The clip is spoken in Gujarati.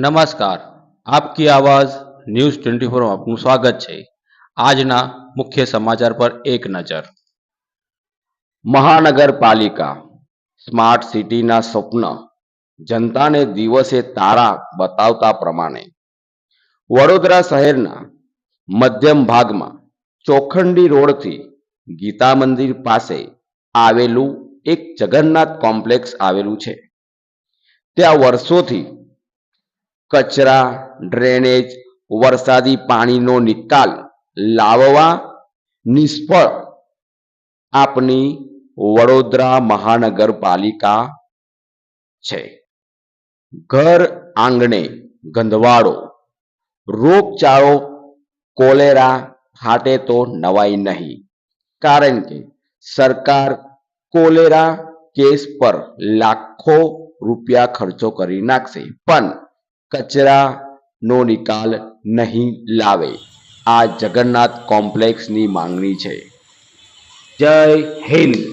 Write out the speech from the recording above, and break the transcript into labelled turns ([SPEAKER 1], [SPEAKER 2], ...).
[SPEAKER 1] નમસ્કાર. આપકી આવાજ ન્યૂઝ ટ્વેન્ટી ફોરમાં આપનું સ્વાગત છે. આજના મુખ્ય સમાચાર પર એક નજર. મહાનગરપાલિકા સ્માર્ટ સિટીના સ્વપ્ન જનતાને દિવસે તારા બતાવતા પ્રમાણે. વડોદરા શહેરના મધ્યમ ભાગમાં ચોખંડી રોડથી ગીતા મંદિર પાસે આવેલું એક જગન્નાથ કોમ્પ્લેક્સ આવેલું છે. ત્યાં વર્ષોથી કચરા ડ્રેનેજ વરસાદી પાણીનો નિકાલ, લાવવા, નિષ્ફળ. આપની વડોદરા મહાનગરપાલિકા છે. ઘર આંગણે ગંધવાળો. રોગચાળો, કોલેરા ફાટે તો નવાઈ નહીં. કારણ કે સરકાર કોલેરા કેસ પર લાખો રૂપિયા ખર્ચો કરી નાખશે. પણ કચરાનો નિકાલ નહીં લાવે. આ જગન્નાથ કોમ્પ્લેક્સની માંગણી છે. જય હિન્દ.